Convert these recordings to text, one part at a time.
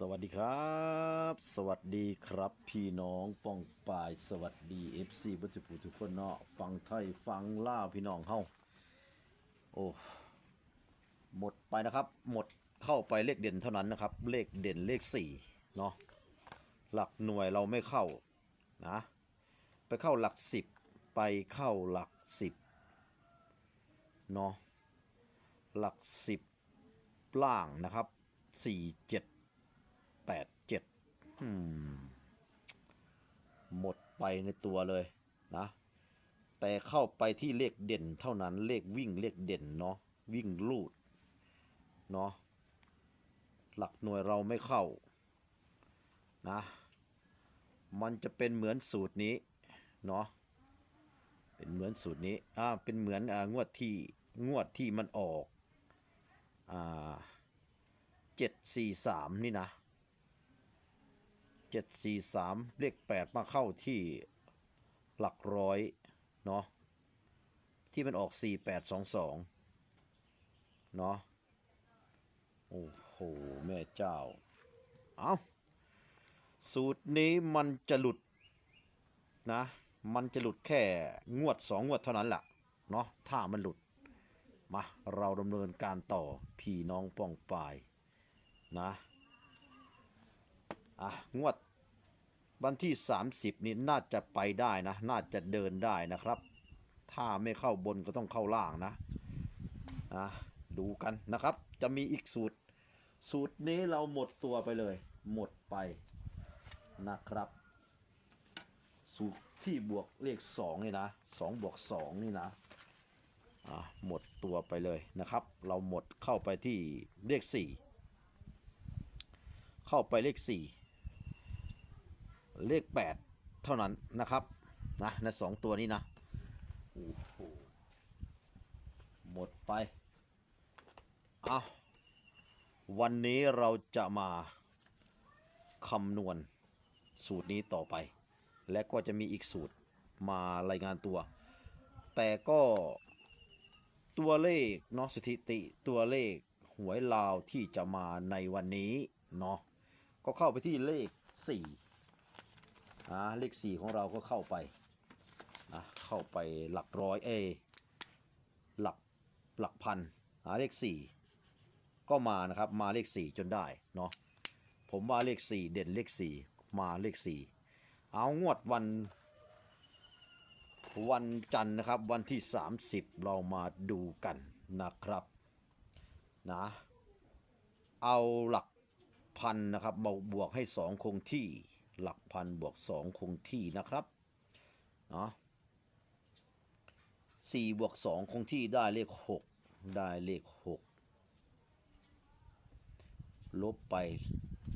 สวัสดีครับ สวัสดีครับ พี่น้องป้องปาย สวัสดี FC บัจจุทุกคนเนาะฟังไทยฟังล่าพี่น้องเฮาโอ้หมดไปนะครับ หมดเข้าไปเลขเด่นเท่านั้นนะครับ เลขเด่นเลข4เนาะหลักหน่วยเราไม่เข้านะไปเข้าหลัก 10 ไปเข้าหลัก 10เนาะหลัก 10 ล่างนะครับ 4 7 แปดเจ็ดหมดไปในตัวเลยนะ แต่เข้าไปที่เลขเด่นเท่านั้นเลขวิ่งเลขเด่นเนาะวิ่งลูดเนาะหลักหน่วยเราไม่เข้านะ มันจะเป็นเหมือนสูตรนี้เนาะเป็นเหมือนสูตรนี้อ่าเป็นเหมือนอ่างวดที่งวดที่มันออกอ่าเจ็ดสี่สามนี่นะ เจ็ดสี่สามเลขแปดมาเข้าที่หลักร้อยเนาะที่มันออกสี่แปดสองสองเนาะโอ้โห แม่เจ้า เอาสูตรนี้มันจะหลุดนะ มันจะหลุดแค่งวดสองงวดเท่านั้นแหละเนาะถ้ามันหลุด มา เราดำเนินการต่อพี่น้องป้องปายนะ อะงวดวันที่ 30 นี้น่าจะไปได้นะ น่าจะเดินได้นะครับ ถ้าไม่เข้าบนก็ต้องเข้าล่างนะอะดูกันนะครับ จะมีอีกสูตร สูตรนี้เราหมดตัวไปเลย หมดไปนะครับ สูตรที่บวกเลข2นี่นะ2บวก2นี่นะอะหมดตัวไปเลยนะครับ เราหมดเข้าไปที่เลข 4 เข้าไปเลข 4 เลข 8 เท่านั้นนะครับนะในสองตัวนี้นะโอ้โหหมดไปเอาวันนี้เราจะมาคำนวณสูตรนี้ต่อไป และก็จะมีอีกสูตรมารายงานตัว แต่ก็ตัวเลขเนาะสถิติตัวเลขหวยลาวที่จะมาในวันนี้เนาะก็เข้าไปที่เลข 4 อ่าเลข4ของเราก็เข้าไปนะเข้าไปหลักร้อยเอหลักหลักพันอ่าเลข4ก็มานะครับมาเลข4จนได้เนาะผมว่าเลข4เด่นเลข4มาเลข4เอางวดวันวันจันทร์นะครับวันที่ 30 เรามาดูกันนะครับนะเอาหลักพันนะครับบวกให้ 2 คงที่ หลักพันบวก 2 คงที่นะครับเนาะสี่บวก 2 คงที่ได้เลข 6 ได้เลข 6 ลบไป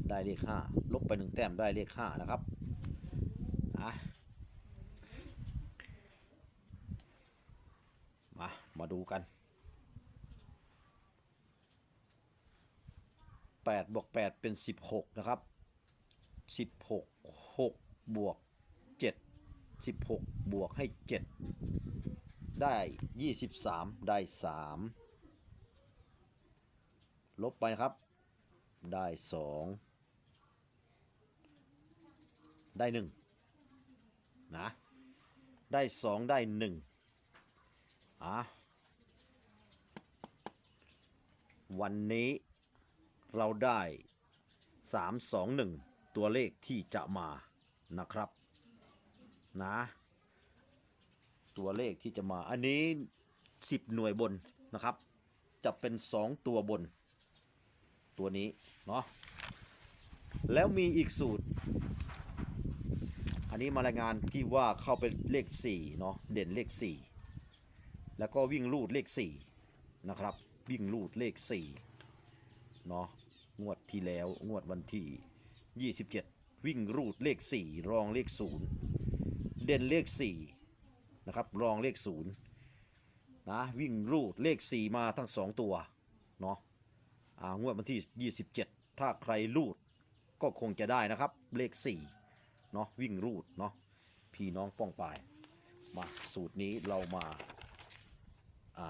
ได้เลข 5 ลบไป 1 แต้มได้เลข 5 นะครับอะมา มาดูกัน 8บวก8เป็น 16 นะครับ 16 6บวก7 16บวกให้7ได้23ได้3ลบไปครับ ได้2ได้1นะ ได้2ได้1อะวันนี้เราได้3 2 1 ตัวเลขที่จะมานะครับนะ ตัวเลขที่จะมาอันนี้ 10 หน่วยบนนะครับ จะเป็น 2 ตัวบน ตัวนี้เนาะแล้วมีอีกสูตร อันนี้มารายงานที่ว่าเข้าไปเลข4เนาะเด่นเลข 4 แล้วก็วิ่งลูดเลข4นะครับวิ่งลูดเลข4เนาะงวดที่แล้วงวดวันที่ 27 วิ่งรูดเลข 4 รองเลข 0 เด่นเลข 4 นะครับ รองเลข 0 นะ วิ่งรูดเลข 4 มาทั้ง 2 ตัว เนาะอ่างวดวันที่ 27 ถ้าใครรูดก็คงจะได้นะครับ เลข 4 เนาะวิ่งรูด เนาะพี่น้องป้องปาย มาสูตรนี้เรามา อ่า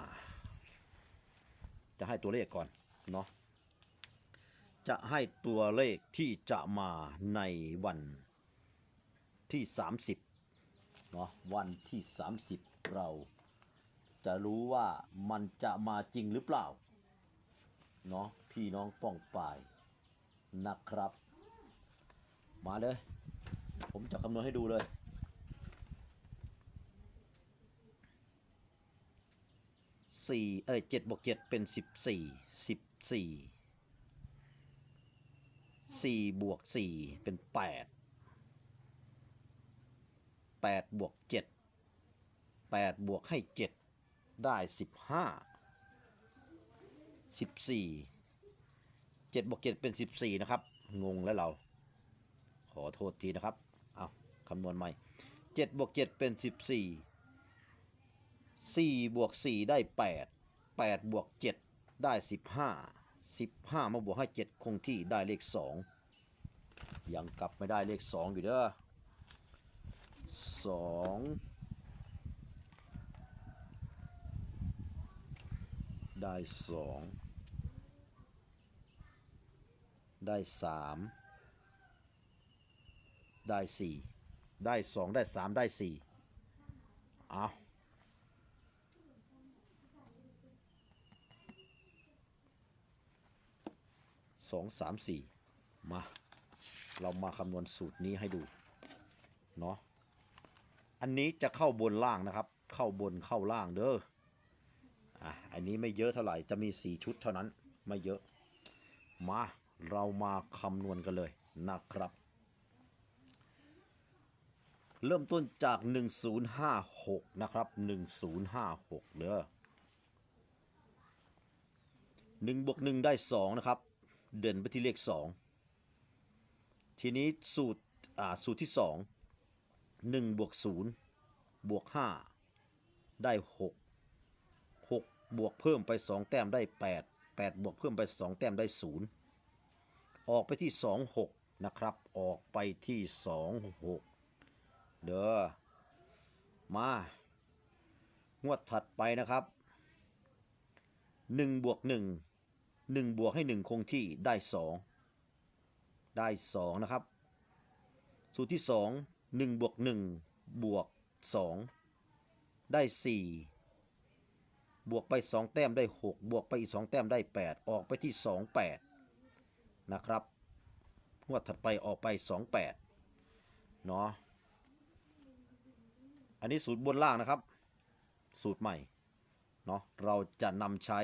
จะให้ตัวเลขก่อน เนาะ จะให้ตัวเลขที่จะมาในวันที่ 30เนาะวันที่ 30 เราจะรู้ว่ามันจะมาจริงหรือเปล่าเนาะพี่น้องป้องปายนะครับ มาเลย ผมจะคำนวณให้ดูเลยสี่เอ้ยเจ็ดบวกเจ็ดเป็นสิบสี่สิบสี่ สี่บวกสี่เป็นแปดแปดบวกเจ็ดแปดบวกให้เจ็ดได้สิบห้าสิบสี่เจ็ดบวกเจ็ดเป็นสิบสี่นะครับ งงแล้วเรา ขอโทษทีนะครับ เอาคำนวณใหม่เจ็ดบวกเจ็ดเป็นสิบสี่สี่บวกสี่ได้แปดแปดบวกเจ็ดได้สิบห้า สิบห้ามาบวกให้เจ็ดคงที่ได้เลขสองยังกลับไม่ได้เลขสองอยู่เด้อสองได้สองได้สามได้สี่ได้สองได้สามได้สี่เอา สองสามสี่มา เรามาคำนวณสูตรนี้ให้ดูเนาะอันนี้จะเข้าบนล่างนะครับ เข้าบนเข้าล่างเด้ออะอันนี้ไม่เยอะเท่าไหร่จะมีสี่ชุดเท่านั้นไม่เยอะ มาเรามาคำนวณกันเลยนะครับ เริ่มต้นจาก 1056 นะครับ 1056เด้อ1บวก1ได้ 2 นะครับ เด่นไปที่เลข 2 ทีนี้สูตรอ่าสูตรที่ 2 1บวก0บวก5ได้ 6 6 บวกเพิ่มไป 2 แต้มได้ 8 8 บวกเพิ่มไป 2 แต้มได้ 0 ออกไปที่ 2 6 นะครับ ออกไปที่ 2 6 เด้อมางวดถัดไปนะครับ 1 บวก 1 1บวกให้ 1 คงที่ได้ 2 ได้ 2 นะครับ สูตรที่ 2 1บวก1บวก2 ได้ 4 บวกไป 2 แต้มได้ 6 บวกไปอีก 2 แต้มได้ 8 ออกไปที่ 2 8 นะครับงวดถัดไปออกไป 2 8 เนาะอันนี้สูตรบนล่างนะครับ สูตรใหม่เนาะเราจะนำใช้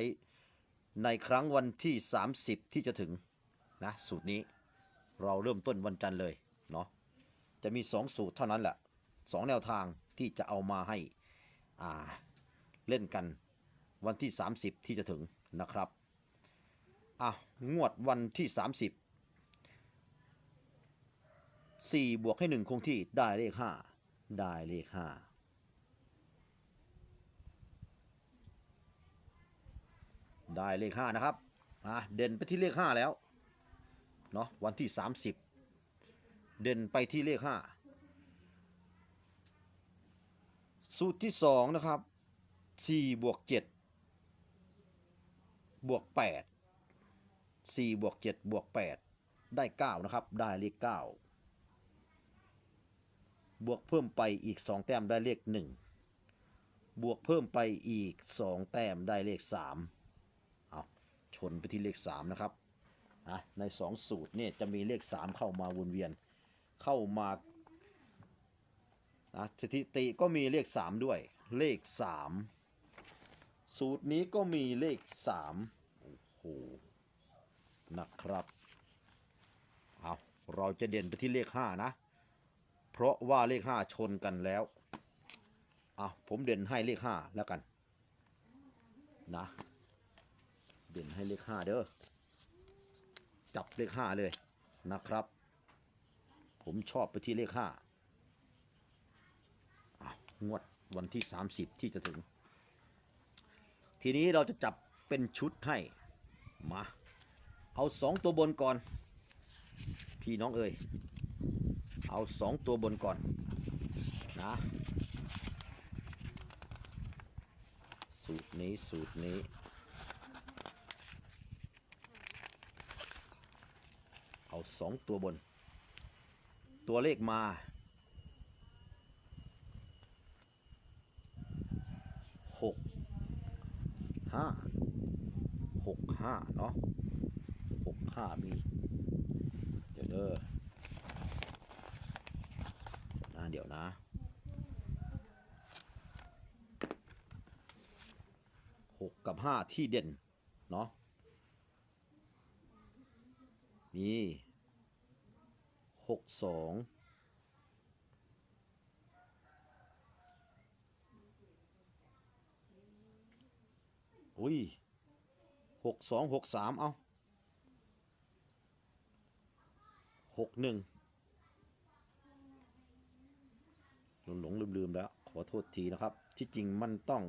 ในครั้งวันที่ 30 ที่จะถึงนะสูตรนี้เราเริ่มต้นวันจันทร์เลยเนาะจะมี 2 สูตรเท่านั้นแหละ 2 แนวทางที่จะเอามาให้อ่าเล่นกันวันที่ 30 ที่จะถึงนะครับอะงวดวันที่ 30 4 บวกให้ 1 คงที่ได้เลข 5 ได้เลข 5 ได้เลข5นะครับอะเด่นไปที่เลข5แล้วเนาะวันที่30เด่นไปที่เลข5สูตรที่2นะครับ4บวก7บวก8 4บวก7บวก8ได้9นะครับ ได้เลข9บวกเพิ่มไปอีก2แต้มได้เลข1บวกเพิ่มไปอีก2แต้มได้เลข3เอา ชนไปที่เลข 3 นะครับอะใน 2 สูตรเนี่ยจะมีเลข 3 เข้ามาวนเวียน เข้ามาอะสถิติก็มีเลข 3 ด้วยเลข 3 สูตรนี้ก็มีเลข 3 โอ้โหนะครับเอาเราจะเด่นไปที่เลข 5 นะ เพราะว่าเลข 5 ชนกันแล้วอะผมเด่นให้เลข 5 แล้วกัน นะ เด่นให้เลข5เด้อ จับเลข5เลยนะครับ ผมชอบไปที่เลข5อะงวดวันที่ 30 ที่จะถึง ทีนี้เราจะจับเป็นชุดให้ มา เอาสองตัวบนก่อน พี่น้องเอ่ย เอาสองตัวบนก่อนนะสูตรนี้สูตรนี้ เอาสองตัวบน ตัวเลขมา หก ห้า หกห้าเนาะหกห้ามี เดี๋ยวเด้อนะเดี๋ยวนะหกกับห้าที่เด่น เนาะ มีหกสองอุ้ยหกสองหกสามเอาหกหนึ่งหลงหลงลืมลืมแล้ว ขอโทษทีนะครับ ที่จริงมันต้อง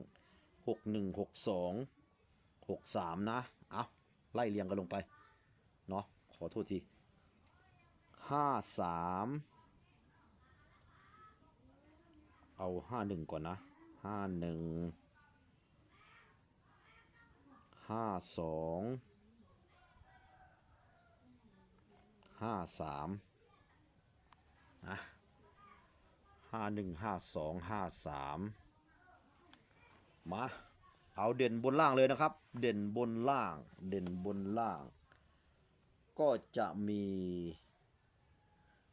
หกหนึ่งหกสองหกสามนะ เอาไล่เรียงกันลงไป เนาะ ขอโทษทีห้าสามเอาห้าหนึ่งก่อนนะห้าหนึ่งห้าสองห้าสามนะห้าหนึ่งห้าสองห้าสามมา เอาเด่นบนล่างเลยนะครับ เด่นบนล่าง เด่นบนล่าง ก็จะมี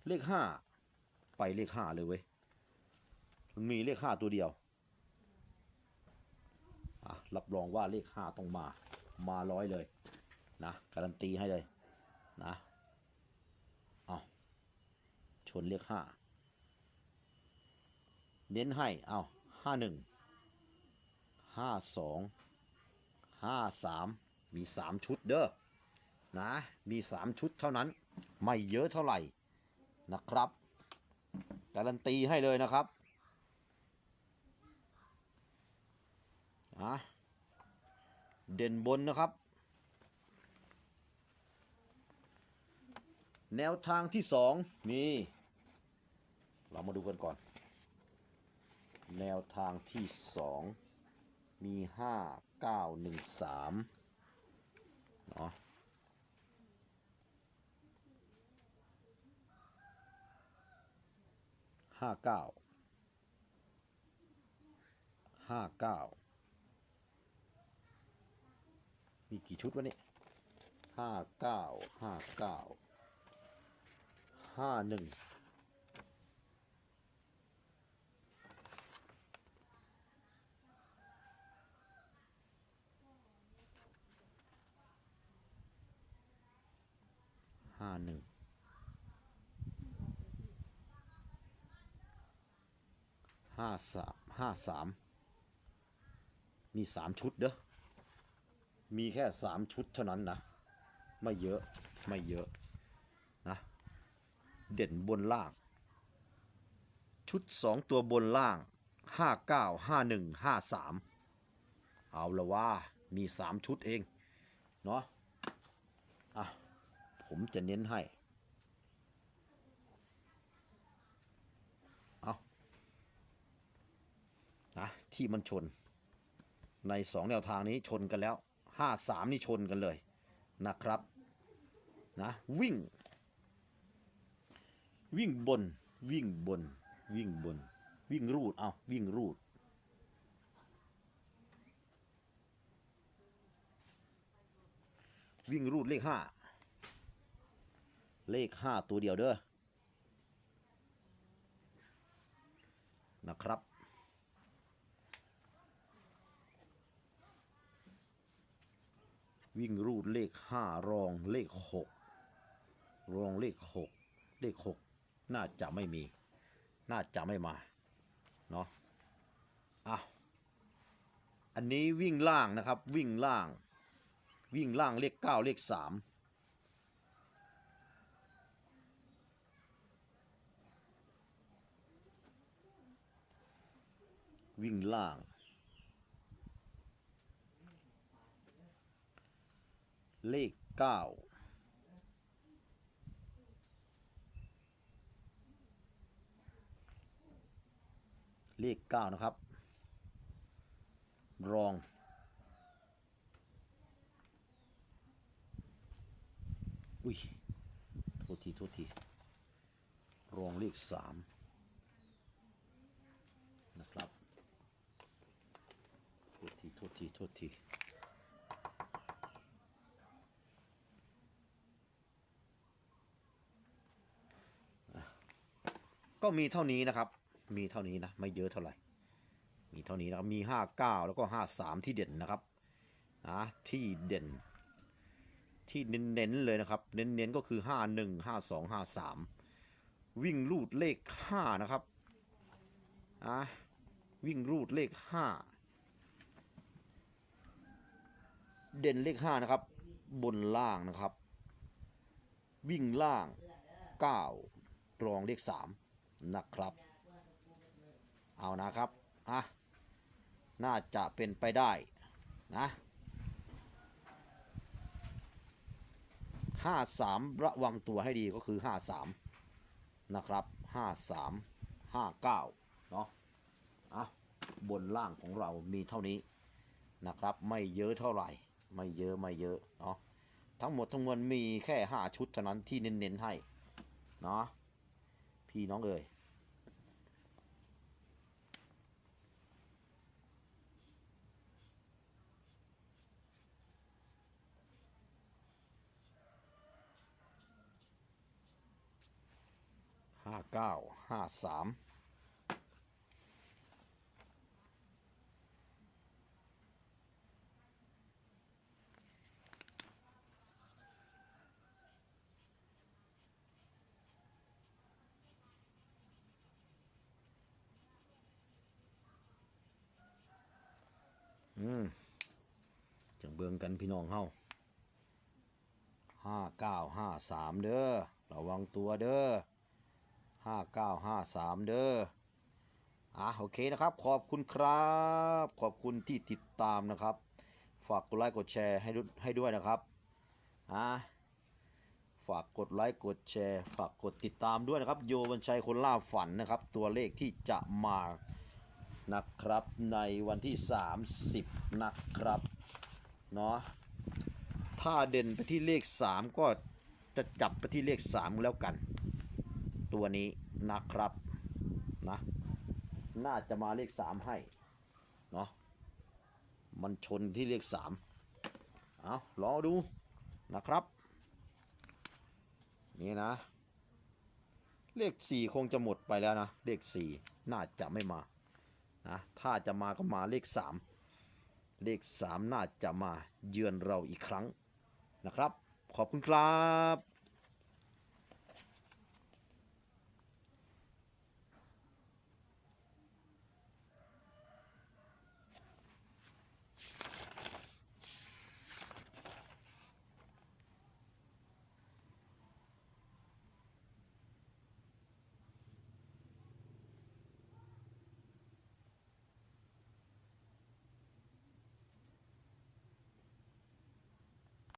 เลขห้าไปเลขห้าเลยเว้ยมันมีเลขห้าตัวเดียวอะรับรองว่าเลขห้าต้องมามาร้อยเลยนะการันตีให้เลยนะเอาชนเลขห้าเน้นให้เอาห้าหนึ่งห้าสองห้าสามมีสามชุดเด้อ นะ มีสามชุดเท่านั้น ไม่เยอะเท่าไหร่นะครับ การันตีให้เลยนะครับอะเด่นบนนะครับ แนวทางที่สองมี เรามาดูกันก่อน แนวทางที่สองมีห้าเก้าหนึ่งสามเนาะ ห้าเก้าห้าเก้ามีกี่ชุดวะเนี่ยห้าเก้าห้าเก้าห้าหนึ่งห้าหนึ่ง ห้าสามห้าสามมีสามชุดเด้อมีแค่สามชุดเท่านั้นนะ ไม่เยอะไม่เยอะนะ เด่นบนล่าง ชุดสองตัวบนล่างห้าเก้าห้าหนึ่งห้าสามเอาละว่ามีสามชุดเอง เนาะอะ ผมจะเน้นให้ เอา นะที่มันชน ในสองแนวทางนี้ชนกันแล้วห้าสามนี่ชนกันเลยนะครับนะวิ่ง วิ่งบน วิ่งบน วิ่งบน วิ่งรูดเอาวิ่งรูดวิ่งรูดเลขห้าเลขห้าตัวเดียวเด้อนะครับ วิ่งรูดเลขห้ารองเลขหกรองเลขหกเลขหกน่าจะไม่มี น่าจะไม่มา เนาะอะอันนี้วิ่งล่างนะครับ วิ่งล่าง วิ่งล่างเลขเก้าเลขสามวิ่งล่าง เลขเก้าเลขเก้านะครับ รอง อุ้ย โทษที โทษที รองเลขสามนะครับ โทษที โทษที โทษที ก็มีเท่านี้นะครับ มีเท่านี้นะไม่เยอะเท่าไหร่ มีเท่านี้นะครับมี 59 แล้วก็ 53 ที่เด่นนะครับนะที่เด่น ที่เน้นๆเลยนะครับ เน้นๆก็คือ 51 52 53 วิ่งรูดเลข 5 นะครับอะวิ่งรูดเลข 5 เด่นเลข 5 นะครับ บนล่างนะครับ วิ่งล่าง 9 รองเลข 3 นะครับ เอานะครับอะน่าจะเป็นไปได้นะห้าสามระวังตัวให้ดีก็คือห้าสามนะครับห้าสามห้าเก้าเนาะอะบนล่างของเรามีเท่านี้นะครับ ไม่เยอะเท่าไหร่ ไม่เยอะไม่เยอะเนาะทั้งหมดทั้งมวลมีแค่ห้าชุดเท่านั้นที่เน้นๆให้เนาะพี่น้องเอ๋ย ห้าเก้าห้าสามอืมจังเบิงกันพี่น้องเฮาห้าเก้าห้าสามเด้อ ระวังตัวเด้อ ห้าเก้าห้าสามเด้ออะโอเคนะครับ ขอบคุณครับ ขอบคุณที่ติดตามนะครับ ฝากกดไลค์กดแชร์ให้ด้วยให้ด้วยนะครับอะฝากกดไลค์กดแชร์ ฝากกดติดตามด้วยนะครับ โยบัญชัยคนล่าฝันนะครับ ตัวเลขที่จะมานะครับในวันที่ 30 นะครับเนาะถ้าเด่นไปที่เลข 3 ก็จะจับไปที่เลข 3 แล้วกัน ตัวนี้นะครับนะน่าจะมาเลขสามให้เนาะมันชนที่เลขสามเอารอดูนะครับ นี่นะ เลขสี่คงจะหมดไปแล้วนะ เลขสี่น่าจะไม่มานะถ้าจะมาก็มาเลขสามเลขสามน่าจะมาเยือนเราอีกครั้งนะครับ ขอบคุณครับ